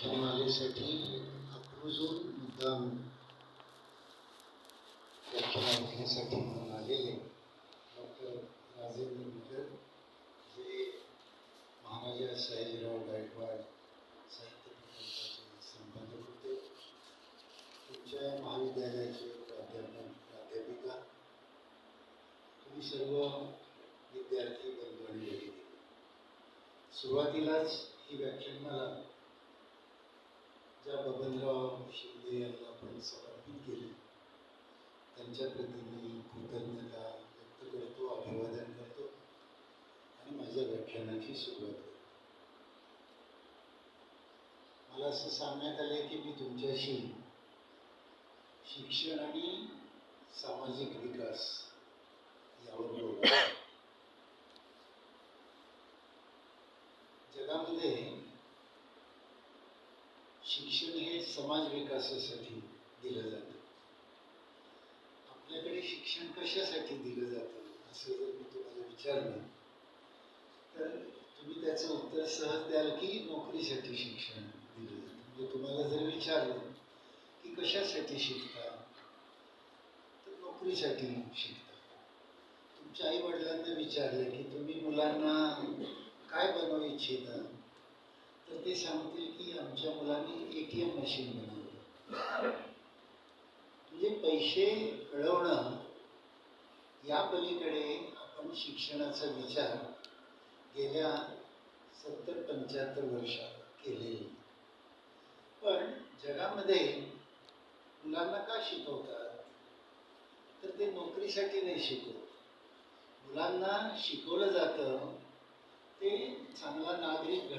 व्याख्यानमालेसाठी आक्रोजून मुद्दाम व्याख्यान ऐकण्यासाठी म्हणून आलेले डॉक्टर राजेंद्र मिटर जे महाराजा सयाजीराव गायकवाड साहित्य प्रकल्पाचे संपादक होते. तुमच्या महाविद्यालयाचे प्राध्यापक प्राध्यापिका तुम्ही सर्व विद्यार्थी बंधू आणि सुरुवातीलाच ही व्याख्यानमाला त्या बबनराव शिंदे यांना आपण समर्पित केली त्यांच्या प्रती मी कृतज्ञता व्यक्त करतो अभिवादन करतो आणि माझ्या व्याख्यानाची सुरुवात करतो. मला असं सांगण्यात आले की मी तुमच्याशी शिक्षण आणि सामाजिक विकास यावर बोलतो जगामध्ये शिक्षण हे समाज विकासासाठी दिलं जातं. आपल्याकडे शिक्षण कशासाठी दिलं जातं असं जर मी तुम्हाला विचारलं तर तुम्ही त्याचं उत्तर सहज द्याल की नोकरीसाठी शिक्षण दिलं जातं. म्हणजे तुम्हाला जर विचारलं की कशासाठी शिकता तर नोकरीसाठी शिकता. तुमच्या आई वडिलांना विचारलं की तुम्ही मुलांना काय बनवू इच्छिता? ते सांगतील की आमच्या मुलांनी ए टी एम मशीन बनवलं. म्हणजे पैसे कळवणं या पलीकडे आपण शिक्षणाचा विचार गेल्या सत्तर पंच्याहत्तर वर्षात केलेली. पण जगामध्ये मुलांना का शिकवतात? तर ते नोकरीसाठी नाही शिकवत. मुलांना शिकवलं जातं ते चांगला नागरिक घड